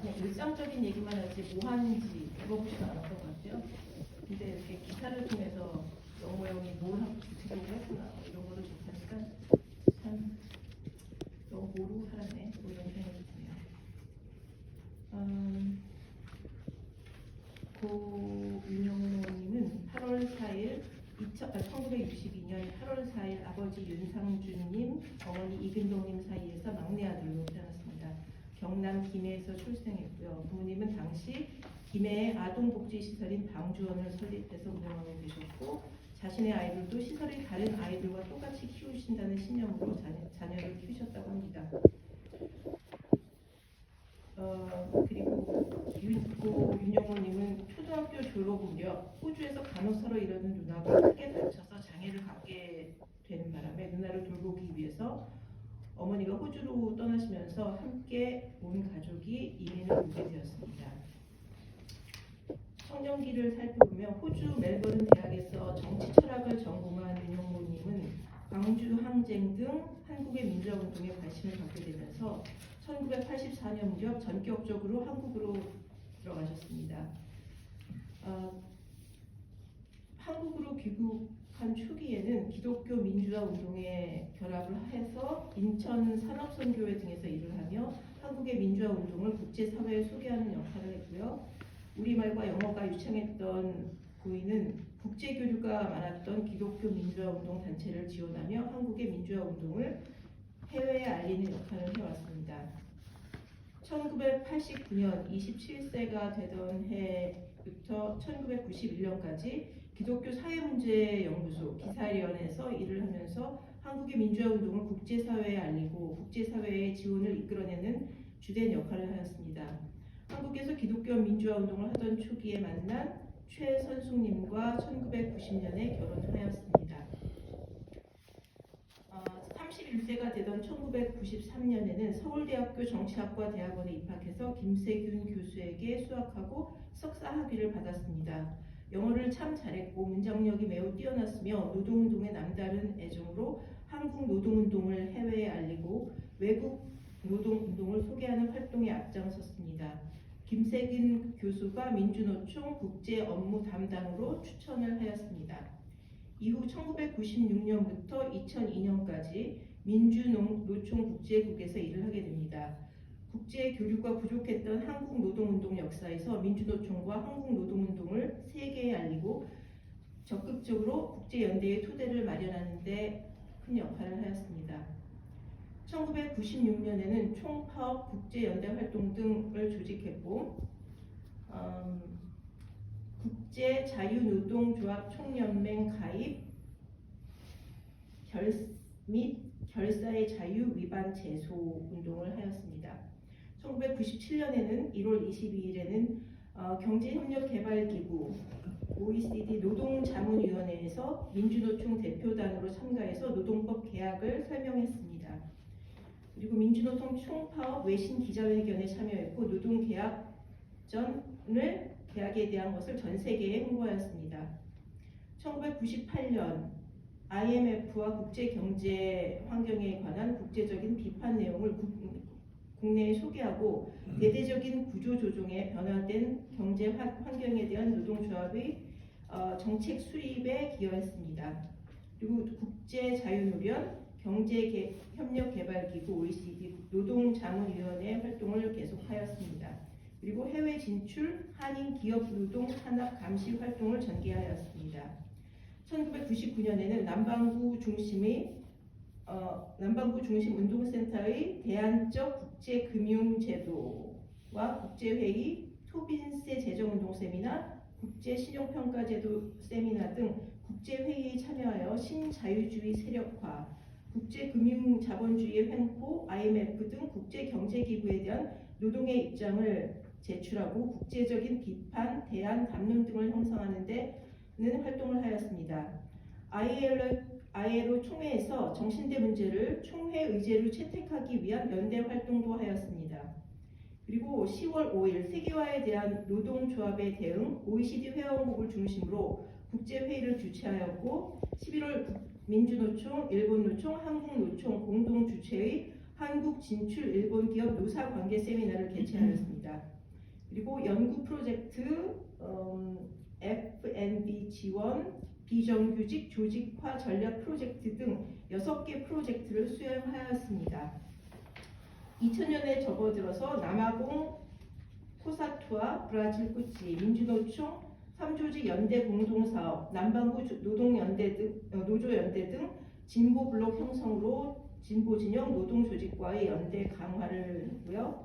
그냥 일상적인 얘기만 하지 뭐 하는지 물어보지는 않았던 것 같아요. 근데 이렇게 기사를 통해서 영모형이 뭘 하고 기록을 했구나 이런 거를 접하니까 참 너무 모르고 살았네 뭐 이런 생각이 드네요. 음, 고 윤영모님은 8월 4일 1962년 8월 4일 아버지 윤상준님, 어머니 이근동님 사이에서 막내 아들로 태어났습니다. 경남 김해에서 출생했고요. 부모님은 당시 김해의 아동복지시설인 방주원을 설립해서 운영하고 계셨고 자신의 아이들도 시설이 다른 아이들과 똑같이 키우신다는 신념으로 자녀, 자녀 를 키우셨다고 합니다. 어, 그리고 윤고 윤영호님은 초등학교 졸업 무렵 호주에서 간호사로 일하는 누나가 크게 다쳐서 장애를 갖게 되는 바람에 누나를 돌보기 위해서 어머니가 호주로 떠나시면서 함께 온 가족이 이민을 오게 되었습니다. 청년기를 살펴보면 호주 멜버른 대학에서 정치 철학을 전공한 윤영모님은 광주 항쟁 등 한국의 민주화 운동에 관심을 갖게 되면서 1984년 무렵 전격적으로 한국으로 들어가셨습니다. 어, 한국으로 귀국 한 초기에는 기독교 민주화 운동에 결합을 해서 인천 산업선교회 등에서 일을 하며 한국의 민주화 운동을 국제사회에 소개하는 역할을 했고요. 우리말과 영어가 유창했던 고인은 국제교류가 많았던 기독교 민주화 운동 단체를 지원하며 한국의 민주화 운동을 해외에 알리는 역할을 해왔습니다. 1989년 27세가 되던 해 부터 1991년까지 기독교 사회문제연구소 기사위원회에서 일을 하면서 한국의 민주화 운동을 국제사회에 알리고 국제사회의 지원을 이끌어내는 주된 역할을 하였습니다. 한국에서 기독교 민주화 운동을 하던 초기에 만난 최선숙님과 1990년에 결혼하였습니다. 어, 31세가 되던 1993년에는 서울대학교 정치학과 대학원에 입학해서 김세균 교수에게 수학하고 석사 학위를 받았습니다. 영어를 참 잘했고 문장력이 매우 뛰어났으며 노동운동에 남다른 애정으로 한국 노동운동을 해외에 알리고 외국 노동운동을 소개하는 활동에 앞장섰습니다. 김세균 교수가 민주노총 국제 업무 담당으로 추천을 하였습니다. 이후 1996년부터 2002년까지 민주노총 국제국에서 일을 하게 됩니다. 국제 교류가 부족했던 한국 노동운동 역사에서 민주노총과 한국 노동운동을 세계에 알리고 적극적으로 국제연대의 토대를 마련하는 데 큰 역할을 하였습니다. 1996년에는 총파업 국제연대 활동 등을 조직했고 음, 국제자유노동조합 총연맹 가입 결, 및 결사의 자유 위반 제소 운동을 하였습니다. 1997년에는 1월 22일에는 어, 경제협력개발기구 OECD 노동자문위원회에서 민주노총 대표단으로 참가해서 노동법 개혁을 설명했습니다. 그리고 민주노총 총파업 외신 기자회견에 참여했고 노동계약전을 계약에 대한 것을 전 세계에 홍보하였습니다. 1998년 IMF와 국제 경제 환경에 관한 국제적인 비판 내용을 국, 국내에 소개하고 대대적인 구조 조정에 변화된 경제 환- 환경에 대한 노동조합의 어, 정책 수립에 기여했습니다. 그리고 국제 자유노련 경제협력개발기구 OECD 노동자문위원회 활동을 계속하였습니다. 그리고 해외 진출 한인 기업 노동 산업 감시 활동을 전개하였습니다. 1999년에는 남반구 중심의 어, 남반구 중심 운동센터의 대안적 국제금융제도와 국제회의 토빈세 재정운동 세미나 국제신용평가제도 세미나 등 국제회의에 참여하여 신자유주의 세력화, 국제금융자본주의 횡포, IMF 등 국제경제기구에 대한 노동의 입장을 제출하고 국제적인 비판, 대안, 담론 등을 형성하는 데는 활동을 하였습니다. ILO, 총회에서 정신대 문제를 총회 의제로 채택하기 위한 연대 활동도 하였습니다. 그리고 10월 5일 세계화에 대한 노동조합의 대응 OECD 회원국을 중심으로 국제회의를 주최하였고 11월 민주노총, 일본노총, 한국노총 공동 주최의 한국 진출 일본 기업 노사 관계 세미나를 개최하였습니다. 그리고 연구 프로젝트 음, F&B 지원, 비정규직 조직화 전략 프로젝트 등 6개 프로젝트를 수행하였습니다. 2000년에 접어들어서 남아공 코사투와 브라질 꾸치, 민주노총, 삼조직 연대 공동사업, 남반구 조- 노동연대 등, 어, 노조연대 등 진보 블록 형성으로 진보 진영 노동 조직과의 연대 강화를 했고요.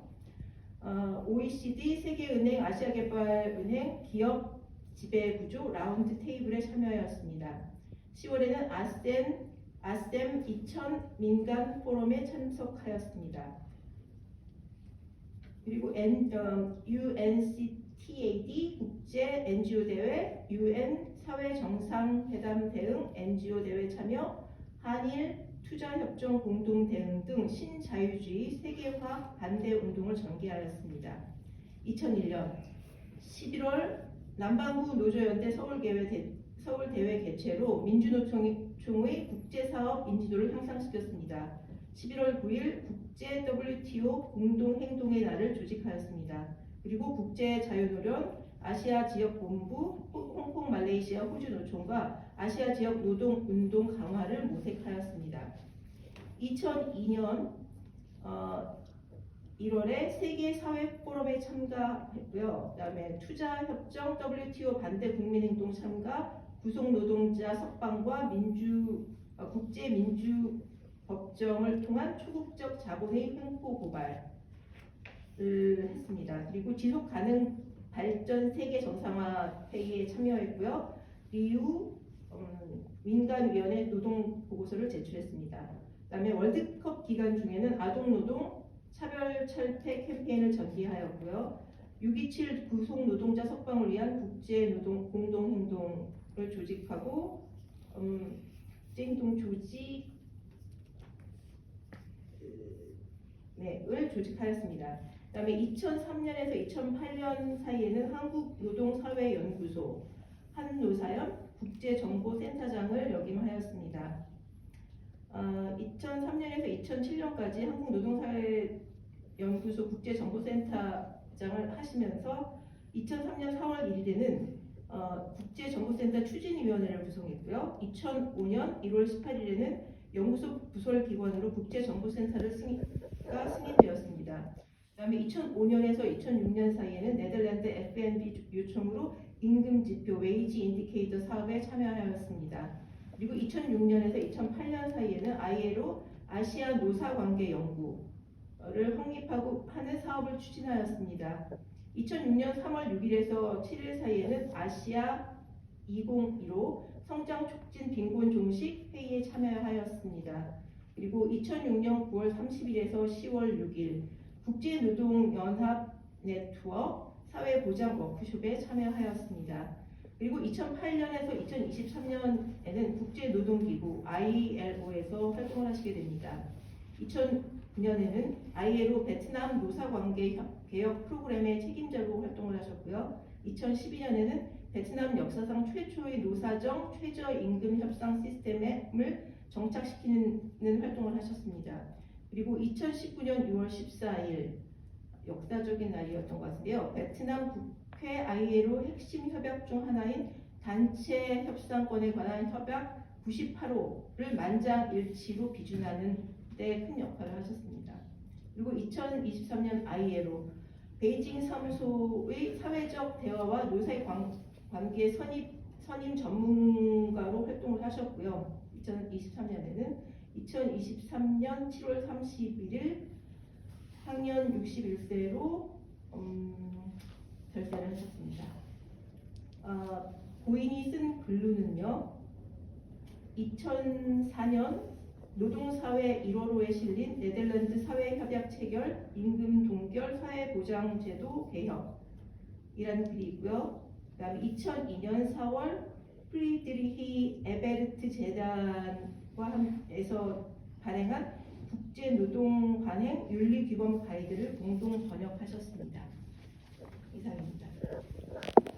어, OECD, 세계은행, 아시아개발은행 기업 지배 구조 라운드 테이블에 참여하였습니다. 10월에는 아셈 아셈 2000 민간 포럼에 참석하였습니다. 그리고 N, 어, UNCTAD 국제 NGO 대회, UN 사회 정상회담 대응 NGO 대회 참여, 한일 투자협정 공동 대응 등 신자유주의 세계화 반대 운동을 전개하였습니다. 2001년 11월 남반구 노조연대 서울대회 개최로 민주노총의 국제사업 인지도를 향상시켰습니다. 11월 9일 국제 WTO 공동행동의 날을 조직하였습니다. 그리고 국제자유노련 아시아 지역 본부, 호- 홍콩, 말레이시아, 호주 노총과 아시아 지역 노동 운동 강화를 모색하였습니다. 2002년 어, 1월에 세계 사회 포럼에 참가했고요. 그다음에 투자 협정 WTO 반대 국민행동 참가, 구속 노동자 석방과 민주 어, 국제 민주 법정을 통한 초국적 자본의 횡포 고발을 했습니다. 그리고 지속 가능 발전 세계 정상화 회의에 참여했고요. 이후 음, 민간위원회 노동 보고서를 제출했습니다. 그다음에 월드컵 기간 중에는 아동 노동 차별 철폐 캠페인을 전개하였고요. 627 구속 노동자 석방을 위한 국제 노동 공동 행동을 조직하고 음, 국제행동 조직 네, 을 조직하였습니다. 그다음에 2003년에서 2008년 사이에는 한국노동사회연구소 한노사연 국제정보센터장을 역임하였습니다. 어, 2003년에서 2007년까지 한국노동사회연구소 국제정보센터장을 하시면서 2003년 4월 1일에는 어, 국제정보센터 추진위원회를 구성했고요. 2005년 1월 18일에는 연구소 부설 기관으로 국제정보센터를 승인가 승인되었습니다. 그 다음에 2005년에서 2006년 사이에는 네덜란드 F&B 요청으로 임금 지표 웨이지 인디케이터 사업에 참여하였습니다. 그리고 2006년에서 2008년 사이에는 ILO 아시아 노사 관계 연구를 확립하고 하는 사업을 추진하였습니다. 2006년 3월 6일에서 7일 사이에는 아시아 2015 성장 촉진 빈곤 종식 회의에 참여하였습니다. 그리고 2006년 9월 30일에서 10월 6일 국제노동연합 네트워크 사회보장 워크숍에 참여하였습니다. 그리고 2008년에서 2023년에는 국제노동기구 ILO에서 활동을 하시게 됩니다. 2009년에는 ILO 베트남 노사관계 협- 개혁 프로그램의 책임자로 활동을 하셨고요. 2012년에는 베트남 역사상 최초의 노사정 최저임금 협상 시스템을 정착시키는 활동을 하셨습니다. 그리고 2019년 6월 14일 역사적인 날이었던 것 같은데요. 베트남 국 회 ILO 핵심 협약 중 하나인 단체 협상권에 관한 협약 98호를 만장일치로 비준하는 데 큰 역할을 하셨습니다. 그리고 2023년 ILO 베이징 사무소의 사회적 대화와 노사의 관, 관계 선임, 선임 전문가로 활동을 하셨고요. 2023년에는 2023년 7월 31일 향년 61세로 음, 별세를 하셨습니다. 아, 고인이 쓴 글로는요. 2004년 노동사회 1호로에 실린 네덜란드 사회협약 체결 임금 동결 사회보장제도 개혁이라는 글이 있고요. 그 다음에 2002년 4월 프리드리히 에베르트 재단과 함에서 발행한 국제노동 관행 윤리규범 가이드를 공동 번역하셨습니다. 이상입니다.